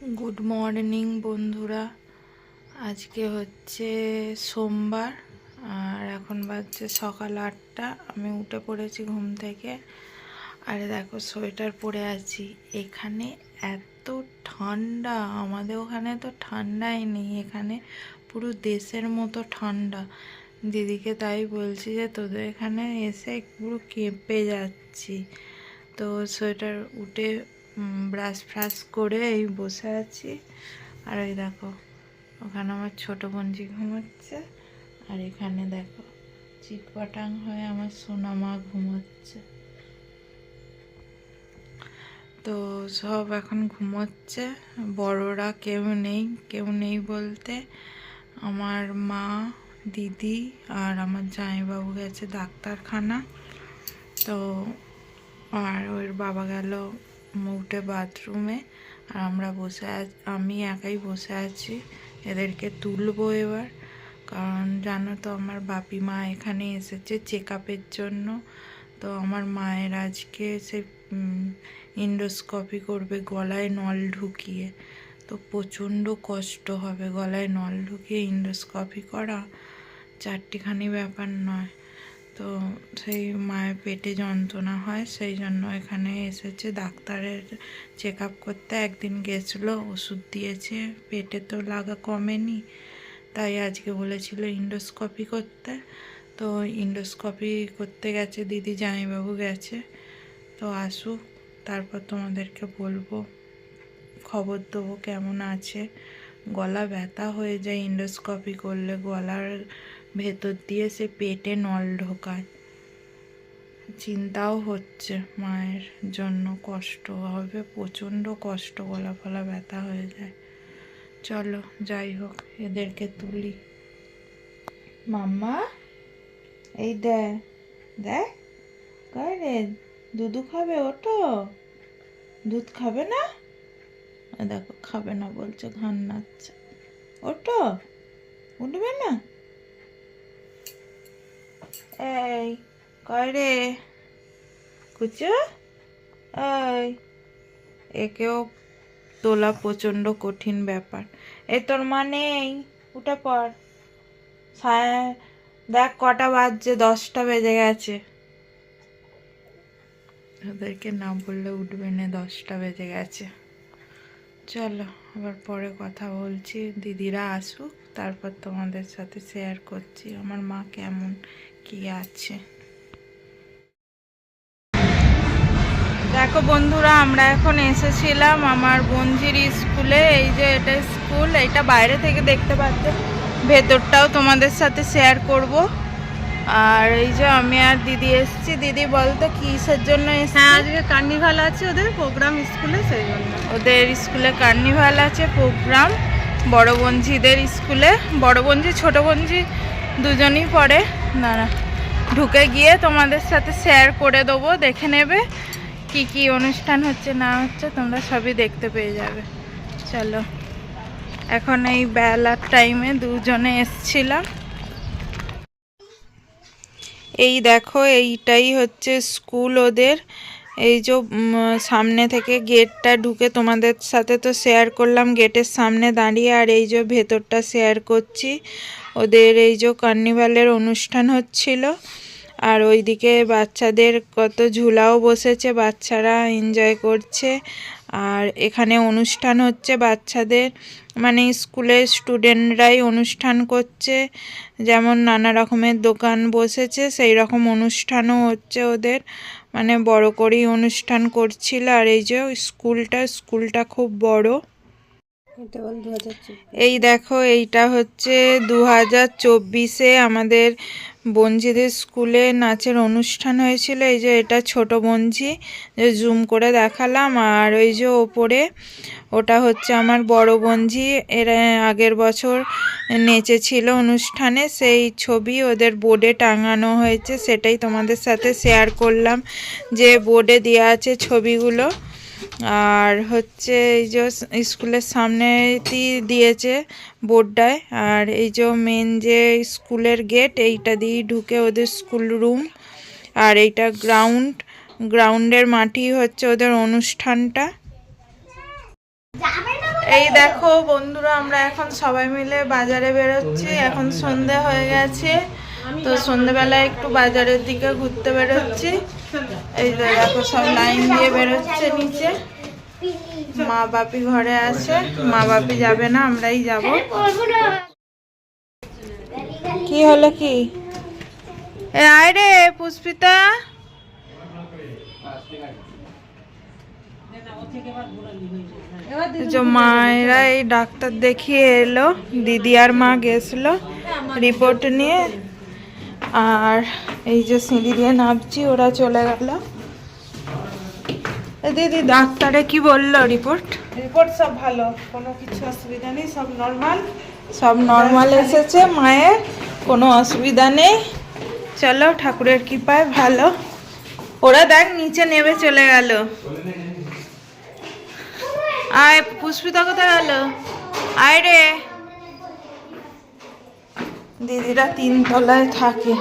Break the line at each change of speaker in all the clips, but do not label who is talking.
Good morning বন্ধুরা। আজকে হচ্ছে সোমবার, আর এখন বাজছে সকাল আটটা। আমি উঠে পড়েছি ঘুম থেকে। আরে দেখো, সোয়েটার পরে আছি। এখানে এত ঠান্ডা, আমাদের ওখানে তো ঠান্ডাই নেই। এখানে পুরো দেশের মতো ঠান্ডা। দিদিকে তাই বলছি যে, তোদের এখানে এসে পুরো কেঁপে যাচ্ছি। তো সোয়েটার উঠে ব্রাশ ফ্রাশ করে এই বসে আছি। আর ওই দেখো, ওখানে আমার ছোটো বোনজি ঘুমাচ্ছে, আর এখানে দেখো, চিটপাটাং হয়ে আমার সোনা মা ঘুমোচ্ছে। তো সব এখন ঘুমোচ্ছে, বড়রা কেউ নেই কেউ নেই বলতে। আমার মা, দিদি আর আমার জামাইবাবু গেছে ডাক্তারখানা। তো আর ওর বাবা গেল উঠে বাথরুমে আর আমরা বসে আমি একাই বসে আছি। এদেরকে তুলবো এবার। কারণ জানো তো আমার বাপি মা এখানে এসেছে চেক আপের জন্য। তো আমার মায়ের আজকে সে ইন্ডোস্কপি করবে, গলায় নল ঢুকিয়ে। তো প্রচণ্ড কষ্ট হবে গলায় নল ঢুকিয়ে ইন্ডোস্কপি করা। চারটিখানি ব্যাপার নয়। তো সেই মায়ের পেটে যন্ত্রণা হয়, সেই জন্য এখানে এসেছে ডাক্তারের চেক আপ করতে। একদিন গেছিল, ওষুধ দিয়েছে, পেটে তো লাগা কমেনি, তাই আজকে বলেছিল ইন্ডোস্কপি করতে। তো ইন্ডোস্কপি করতে গেছে, দিদি জামাইবাবু গেছে। তো আসুক, তারপর তোমাদেরকে বলব, খবর দেবো কেমন আছে। গলা ব্যথা হয়ে যায় ইন্ডোস্কপি করলে, গলার ভেতর দিয়ে সে পেটে নল ঢোকায়। চিন্তাও হচ্ছে মায়ের জন্য কষ্ট, হবে প্রচণ্ড কষ্ট, গলা ফলা ব্যথা হয়ে যায়। চলো, যাই হোক, এদেরকে তুলি। মাম্মা, এই দেখ কয় রে? দুধু খাবে ওটো দুধ খাবে না? দেখো, খাবে না বলছে, ঘান নাচ্ছে। ওটো উঠবে না? একেও তোলা প্রচণ্ড কঠিন ব্যাপার। এ তোর মা নেই? উঠে পড়। দেখ কটা বাজছে, দশটা বেজে গেছে। ওদেরকে না বললে উঠবে না, দশটা বেজে গেছে। চলো, আবার পরে কথা বলছি। দিদিরা আসুক, তারপর তোমাদের সাথে শেয়ার করছি। আমার মা কেমন? কি আছে? দেখো বন্ধুরা আমরা এখন এসেছিলাম আমার বঞ্জির স্কুলে। এই যে এটা স্কুল এটা বাইরে থেকে দেখতে পাচ্ছে। ভেতরটাও তোমাদের সাথে শেয়ার করব। আর এই যে আমি আর দিদি এসেছি। দিদি বলতো কিসের জন্য
হ্যাঁ আজকে কার্নিভাল আছে ওদের প্রোগ্রাম স্কুলে সেই জন্য।
ওদের স্কুলে কার্নিভাল আছে প্রোগ্রাম বড় বঞ্জিদের স্কুলে। বড় বঞ্জি ছোট বঞ্জি দুজনই পড়ে। দাঁড়া। ঢুকে গিয়ে তোমাদের সাথে শেয়ার করে দেবো, দেখে নেবে কি কি অনুষ্ঠান হচ্ছে, না হচ্ছে, তোমরা সবই দেখতে পেয়ে যাবে। চলো। এখন এই বেলার টাইমে দুজনে এসছিলাম। এই দেখো, এইটাই হচ্ছে স্কুল ওদের। এই যে সামনে থেকে গেটটা ঢুকে তোমাদের সাথে তো শেয়ার করলাম গেটের সামনে দাঁড়িয়ে আর এই যে ভেতরটা শেয়ার করছি। ওদের এই যে কার্নিভালের অনুষ্ঠান হচ্ছিল, আর ওইদিকে বাচ্চাদের কত ঝুলাও বসেছে, বাচ্চারা এনজয় করছে, আর এখানে অনুষ্ঠান হচ্ছে বাচ্চাদের মানে স্কুলের স্টুডেন্টরাই অনুষ্ঠান করছে, যেমন নানা রকমের দোকান বসেছে, সেই রকম অনুষ্ঠানও হচ্ছে ওদের মানে বড় করেই অনুষ্ঠান করছিল, আর এই যে স্কুলটা স্কুলটা খুব বড়। এই দেখো, এইটা হচ্ছে দু হাজার চব্বিশে আমাদের বঞ্জিদের স্কুলে নাচের অনুষ্ঠান হয়েছিল। এই যে এটা ছোট বঞ্জি জুম করে দেখালাম। আর ওই যে ওপরে ওটা হচ্ছে আমার বড় বঞ্জি। এরা আগের বছর নেচেছিল অনুষ্ঠানে। সেই ছবি ওদের বোর্ডে টাঙানো হয়েছে, সেটাই তোমাদের সাথে শেয়ার করলাম। যে বোর্ডে দেওয়া আছে ছবিগুলো। আর হচ্ছে এই যে স্কুলের সামনেতেই দিয়েছে বোর্ডটায়। আর এই যে মেন যে স্কুলের গেট, এইটা দিয়ে ঢুকে ওদের স্কুল রুম। আর এইটা গ্রাউন্ড, গ্রাউন্ডের মাটি হচ্ছে ওদের অনুষ্ঠানটা। এই দেখো বন্ধুরা, আমরা এখন সবাই মিলে বাজারে বেরোচ্ছি। এখন সন্ধে হয়ে গেছে, তো সন্ধেবেলায় একটু বাজারের দিকে ঘুরতে বেরোচ্ছি। এই দেখো সব লাইন দিয়ে বেরোচ্ছে নিচে। মা বাপি ঘরে আছে, মা বাপি যাবে না, আমরাই যাব। কি হলো কি? এ রে, পুষ্পিতা। মায়েরা এই ডাক্তার দেখিয়ে এলো, দিদি আর মা গেছিল, রিপোর্ট নিয়ে। আর এই যে সিঁড়ি দিয়ে নামছি ওরা চলে গেল। দিদি ডাক্তারে কি বলল রিপোর্ট?
রিপোর্ট সব ভালো কোনো কিছু অসুবিধা নেই সব নর্মাল।
সব নর্মাল এসেছে মায়ের কোনো অসুবিধা নেই। চলো ঠাকুরের কৃপায় ভালো। ওরা দেখ নিচে নেমে চলে গেল। আয় পুষ্পিতা কোথায় গেল? আয় রে। দিদিরা তিন তলায় থাকে।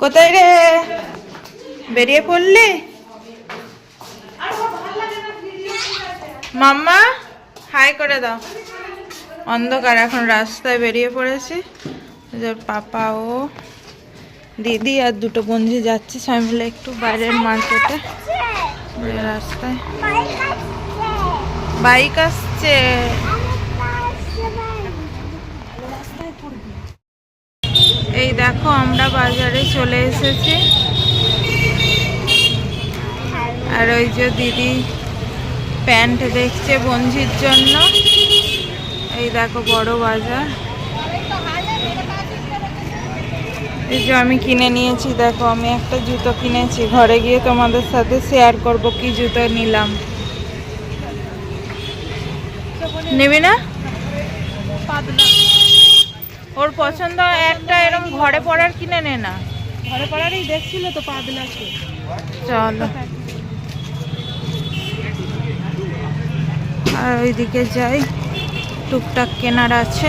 কোথায় রে? বেরিয়ে পড়লি? মাম্মা, হাই করে দাও। অন্ধকার, এখন রাস্তায় বেরিয়ে পড়েছি। পাপা ও দিদি আর দুটো বন্ধু যাচ্ছে, সবাই মিলে একটু বাইরের মার্কেটে রাস্তায় বাইক আসছে। এই দেখো, আমরা বাজারে চলে এসেছি। আর ওই যে দিদি প্যান্ট দেখছে বঞ্জির জন্য। এই দেখো, বড় বাজার। এই যে আমি কিনে নিয়েছি দেখো আমি একটা জুতো কিনেছি। ঘরে গিয়ে তোমাদের সাথে শেয়ার করব কি জুতো নিলাম। নেবে না? ওর পছন্দ একটা এরকম ঘরে পড়ার কিনে নে না।
ঘরে পড়ারই দেখছিল তো পাতলা
চলো। আর ওইদিকে যাই টুকটাক কেনার আছে।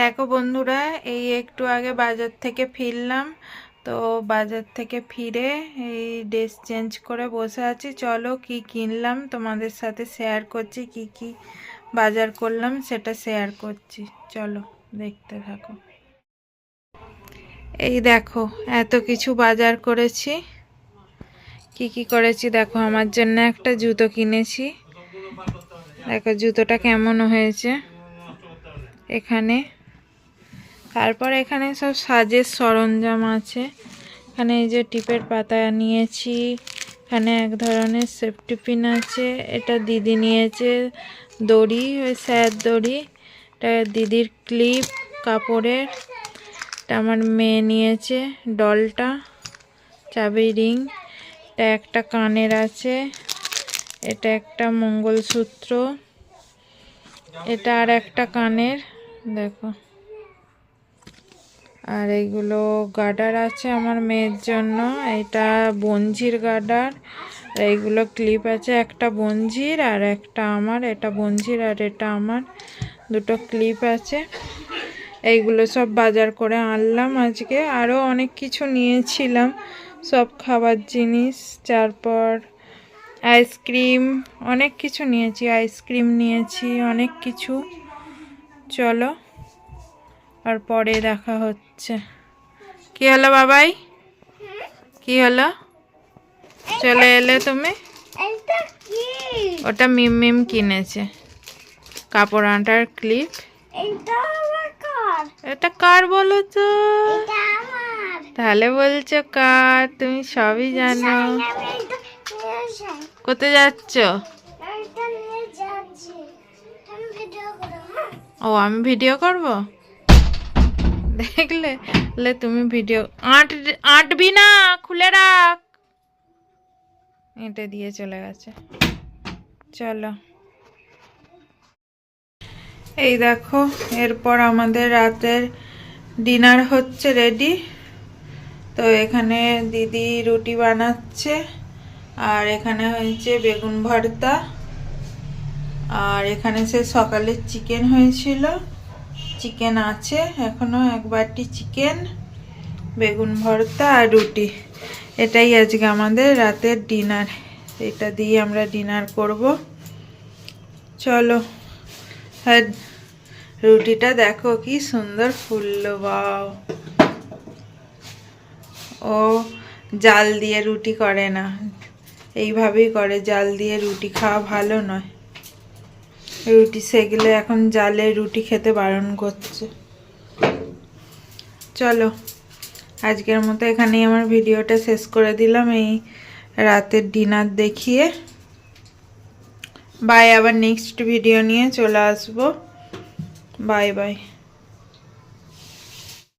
দেখো বন্ধুরা, এই একটু আগে বাজার থেকে ফিরলাম। তো বাজার থেকে ফিরে এই ড্রেস চেঞ্জ করে বসে আছি। চলো কি কিনলাম, তোমাদের সাথে শেয়ার করছি, কি কি বাজার করলাম সেটা শেয়ার করছি। চলো দেখতে থাকো। এই দেখো, এত কিছু বাজার করেছি। কি কি করেছি দেখো, আমার জন্য একটা জুতো কিনেছি। দেখো জুতোটা কেমন হয়েছে। এখানে তারপর এখানে সব সাজের সরঞ্জাম আছে। এখানে এই যে টিপের পাতা নিয়েছি। এখানে এক ধরনের সেফটি পিন আছে, এটা দিদি নিয়েছে দড়ি, ওই স্যার দড়ি। এটা দিদির ক্লিপ, কাপড়ের। এটা আমার মেয়ে নিয়েছে, ডলটা, চাবি, রিং। এটা একটা কানের আছে, এটা একটা মঙ্গলসূত্র। এটা আর একটা কানের, দেখো। আর এইগুলো গার্ডার আছে আমার মেয়ের জন্য। এটা বঞ্জির গার্ডার এইগুলো ক্লিপ আছে, একটা বঞ্জির আর একটা আমার, এটা বঞ্জির আর এটা আমার। দুটো ক্লিপ আছে। এইগুলো সব বাজার করে আনলাম আজকে। আরও অনেক কিছু নিয়েছিলাম। সব খাবার জিনিস তারপর আইসক্রিম, অনেক কিছু নিয়েছি। আইসক্রিম নিয়েছি, অনেক কিছু। চলো। আর পরে দেখা হচ্ছে। কি হলো বাবাই? কি হলো? চলে এলে তুমি? ওটা মিম মিম কিনেছে। কাপড় আঁটার ক্লিপ। এটা কার? বলো তো? তাহলে বলছো কার? তুমি সবই জানো। কোথায় যাচ্ছ? ও আমি ভিডিও করব? দেখলে লে তুমি ভিডিও আট আটবি না, খুলে রাখ। এটা দিয়ে চলে গেছে। চলো। এই দেখো, এরপর আমাদের রাতের ডিনার হচ্ছে রেডি তো এখানে দিদি রুটি বানাচ্ছে, আর এখানে হয়েছে বেগুন ভর্তা। আর এখানে সে সকালে চিকেন হয়েছিল। চিকেন আছে, এখনও এক বাটি চিকেন, বেগুন ভর্তা আর রুটি। এটাই আজকে আমাদের রাতের ডিনার। এটা দিয়ে আমরা ডিনার করব। চলো হ্যাঁ রুটিটা দেখো কি সুন্দর ফুললো বাও ও জাল দিয়ে রুটি করে না। এইভাবেই করে, জাল দিয়ে রুটি খাওয়া ভালো নয়। রুটি সেগলে এখন জালে রুটি খেতে বারণ করছে। চলো, আজকের মতো এখানেই আমার ভিডিওটা শেষ করে দিলাম। এই রাতের ডিনার দেখিয়ে। বাই, আবার নেক্সট ভিডিও নিয়ে চলে আসব। Bye bye.